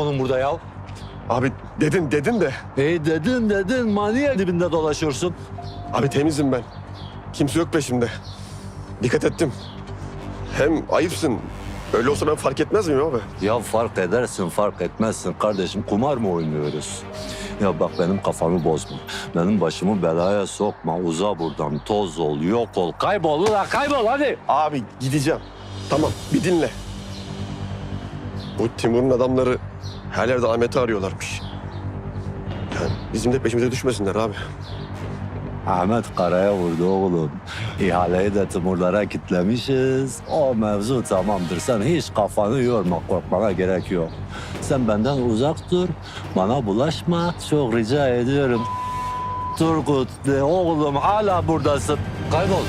onun burada ya? Abi dedin dedin de. Hey dedin dedin maniye dibinde dolaşıyorsun. Abi temizim ben. Kimse yok peşimde. Dikkat ettim. Hem ayıpsın. Öyle olsa ben fark etmez miyim abi? Ya fark edersin fark etmezsin kardeşim kumar mı oynuyoruz? Ya bak benim kafamı bozma. Benim başımı belaya sokma. Uza buradan toz ol yok ol. Kaybol ulan kaybol hadi. Abi gideceğim. Tamam bir dinle. Bu Timur'un adamları her yerde Ahmet'i arıyorlarmış. Yani bizim de peşimize düşmesinler abi. Ahmet karaya vurdu oğlum. İhaleyi de Timurlara kitlemişiz. O mevzu tamamdır. Sen hiç kafanı yorma, korkmana gerek yok. Sen benden uzak dur, bana bulaşma. Çok rica ediyorum. Turgut de oğlum hala buradasın. Kaybol.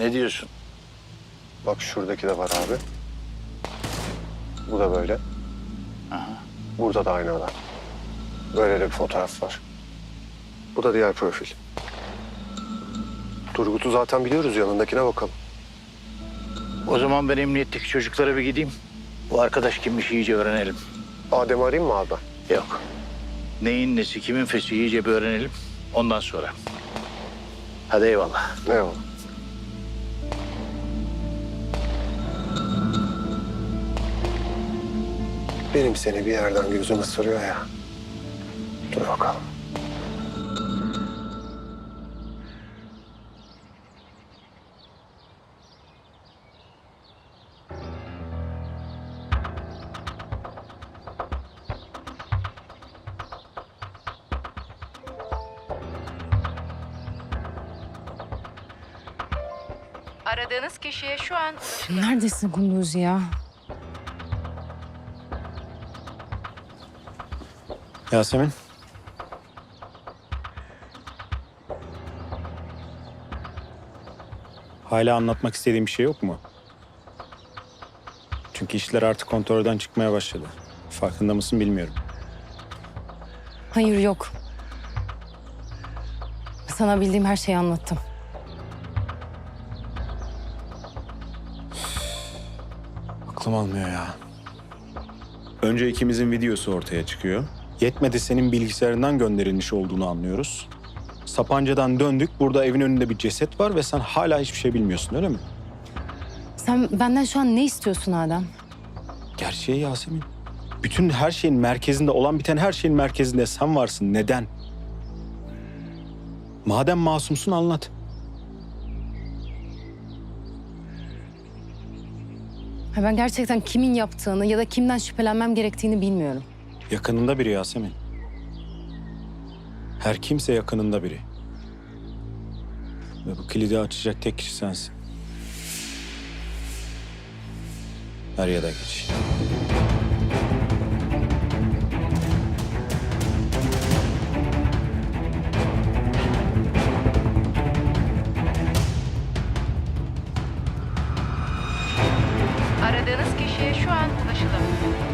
Ne diyorsun? Bak şuradaki de var abi. Bu da böyle. Burada da aynı adam. Böyle de bir fotoğraf var. Bu da diğer profil. Turgut'u zaten biliyoruz yanındakine bakalım. O zaman ben emniyetteki çocuklara bir gideyim. Bu arkadaş kimmiş iyice öğrenelim. Adem'i arayayım mı abi? Yok. Neyin nesi, kimin fesi iyice bir öğrenelim. Ondan sonra. Hadi eyvallah. Eyvallah. Benim seni bir yerden gözüm ısırıyor ya. Dur bakalım. Aradığınız kişiye şu an Neredesin Kunduz ya? Yasemin. Hala anlatmak istediğin bir şey yok mu? Çünkü işler artık kontrolden çıkmaya başladı. Farkında mısın bilmiyorum. Hayır yok. Sana bildiğim her şeyi anlattım. Aklım almıyor ya. Önce ikimizin videosu ortaya çıkıyor. Yetmedi senin bilgisayarından gönderilmiş olduğunu anlıyoruz. Sapanca'dan döndük. Burada evin önünde bir ceset var ve sen hala hiçbir şey bilmiyorsun öyle mi? Sen benden şu an ne istiyorsun Adem? Gerçeği Yasemin. Bütün her şeyin merkezinde, olan biten her şeyin merkezinde sen varsın. Neden? Madem masumsun anlat. Ha, Ben gerçekten kimin yaptığını ya da kimden şüphelenmem gerektiğini bilmiyorum. Yakınında biri Yasemin. Her kimse yakınında biri. Ve bu kilidi açacak tek kişi sensin. Er ya da geç. aradığınız kişiye şu an ulaşılamıyor.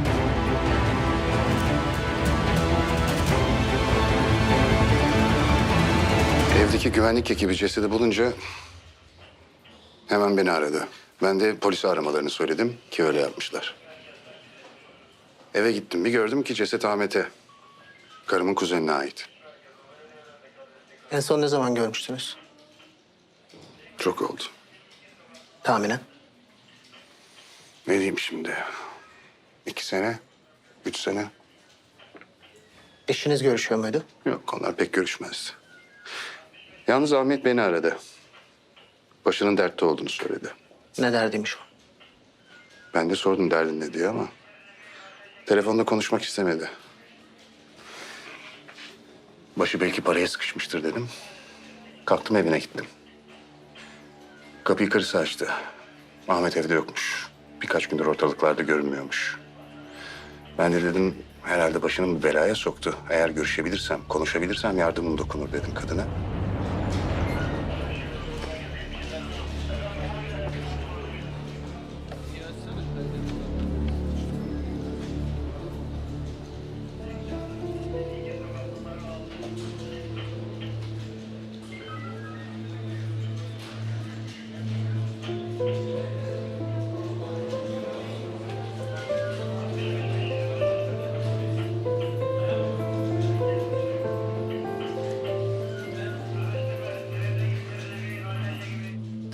Evdeki güvenlik ekibi cesedi bulunca hemen beni aradı. Ben de polisi aramalarını söyledim ki öyle yapmışlar. Eve gittim bir gördüm ki ceset Ahmet'e. Karımın kuzenine ait. En son ne zaman görmüştünüz? Çok oldu. Tahminen. Ne diyeyim şimdi? İki sene, üç sene. Eşiniz görüşüyor muydu? Yok onlar pek görüşmezdi. Yalnız Ahmet beni aradı. Başının dertte olduğunu söyledi. Ne derdiymiş o? Ben de sordum derdin ne diye ama... ...telefonda konuşmak istemedi. Başı belki paraya sıkışmıştır dedim. Kalktım evine gittim. Kapıyı karısı açtı. Ahmet evde yokmuş. Birkaç gündür ortalıklarda görünmüyormuş. Ben de dedim herhalde başını belaya soktu. Eğer görüşebilirsem, konuşabilirsem yardımım dokunur dedim kadına.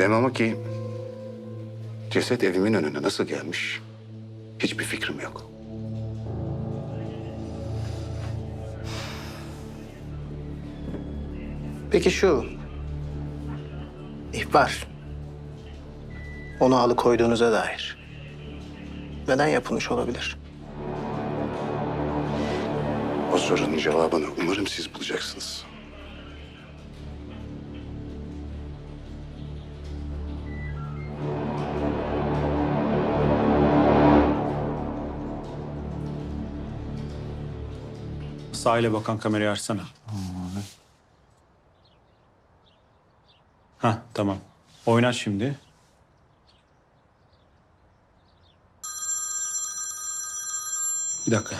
Dem ama ki ceset evimin önüne nasıl gelmiş hiçbir fikrim yok. Peki şu ihbar. Onu alıkoyduğunuza dair. Neden yapılmış olabilir? O sorunun cevabını umarım siz bulacaksınız. Sahile bakan kamerayı açsana. Ha tamam. Oynat şimdi. Bir dakika.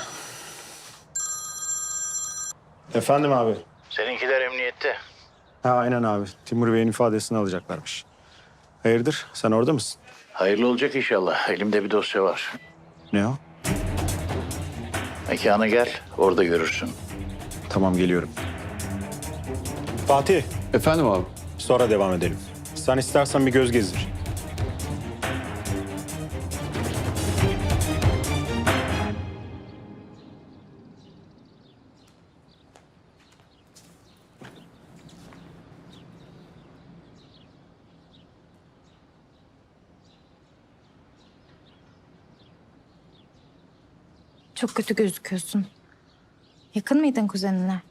Efendim abi. Seninkiler emniyette. Ha aynen abi. Timur Bey'in ifadesini alacaklarmış. Hayırdır? Sen orada mısın? Hayırlı olacak inşallah. Elimde bir dosya var. Ne o? Mekana gel, orada görürsün. Tamam geliyorum. Fatih. Efendim abi? Sonra devam edelim. Sen istersen bir göz gezdir. Çok kötü gözüküyorsun. Yakın mıydın kuzenine?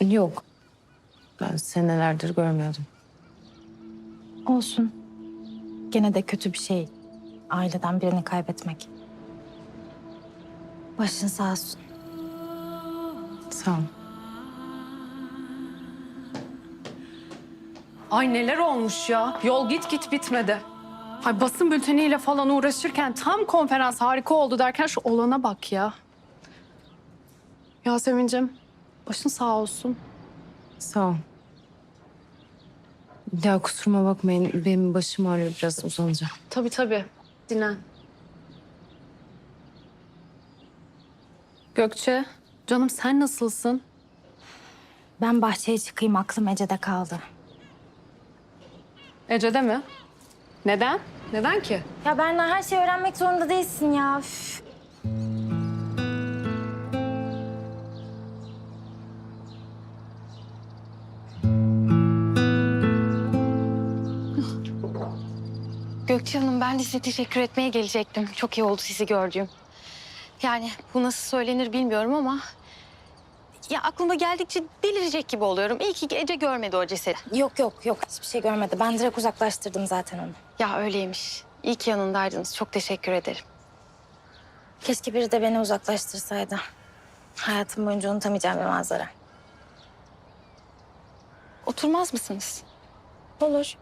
Yok. Ben senelerdir görmüyordum. Olsun. Gene de kötü bir şey. Aileden birini kaybetmek. Başın sağ olsun. Sağ ol. Ay neler olmuş ya. Yol git git bitmedi. Ay basın bülteniyle falan uğraşırken tam konferans harika oldu derken şu olana bak ya. Yasemin'cim başın sağ olsun. Sağ ol. Ya kusuruma bakmayın. Benim başım ağrıyor biraz uzanacağım. Tabii tabii. Dinlen. Gökçe, canım sen nasılsın? Ben bahçeye çıkayım aklım Ece'de kaldı. Ece'de mi? Neden? Neden ki? Ya Berna her şeyi öğrenmek zorunda değilsin ya. Üf. Gökçe Hanım ben de size teşekkür etmeye gelecektim. Çok iyi oldu sizi gördüğüm. Yani bu nasıl söylenir bilmiyorum ama... Ya aklıma geldikçe delirecek gibi oluyorum. İyi ki Ece görmedi o cesedi. Yok yok yok hiçbir şey görmedi. Ben direkt uzaklaştırdım zaten onu. Ya öyleymiş. İyi ki yanındaydınız. Çok teşekkür ederim. Keşke biri de beni uzaklaştırsaydı. Hayatım boyunca unutamayacağım bir manzara. Oturmaz mısınız? Olur.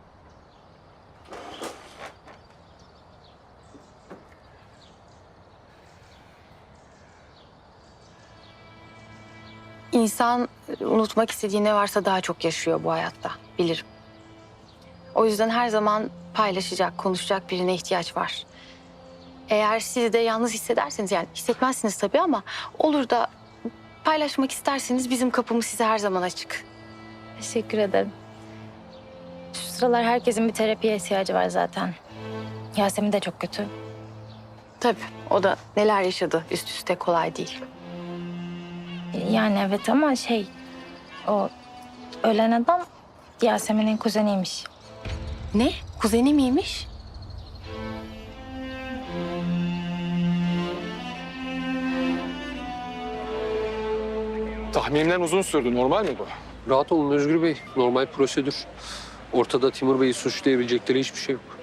İnsan e, unutmak istediği ne varsa daha çok yaşıyor bu hayatta. Bilirim. O yüzden her zaman paylaşacak, konuşacak birine ihtiyaç var. Eğer siz de yalnız hissederseniz yani hissetmezsiniz tabii ama olur da paylaşmak isterseniz bizim kapımız size her zaman açık. Teşekkür ederim. Şu sıralar herkesin bir terapiye ihtiyacı var zaten. Yasemin de çok kötü. Tabii o da neler yaşadı üst üste kolay değil. Yani evet ama şey... O ölen adam Yasemin'in kuzeniymiş. Ne? Kuzeni miymiş? Tahminimden uzun sürdü. Normal mi bu? Rahat olun Özgür Bey. Normal prosedür. Ortada Timur Bey'i suçlayabilecekleri hiçbir şey yok.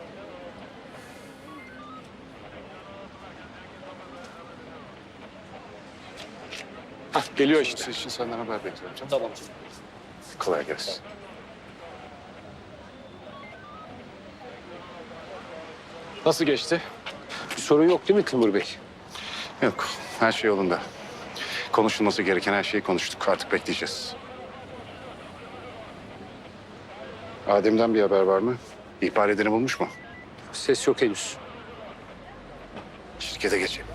Hah, geliyor işte. için senden haber bekliyorum. Tamam. Kolay gelsin. Nasıl geçti? Bir sorun yok değil mi Timur Bey? Yok, her şey yolunda. Konuşulması gereken her şeyi konuştuk. Artık bekleyeceğiz. Adem'den bir haber var mı? İhbar edeni bulmuş mu? Ses yok henüz. Şirkete geçelim.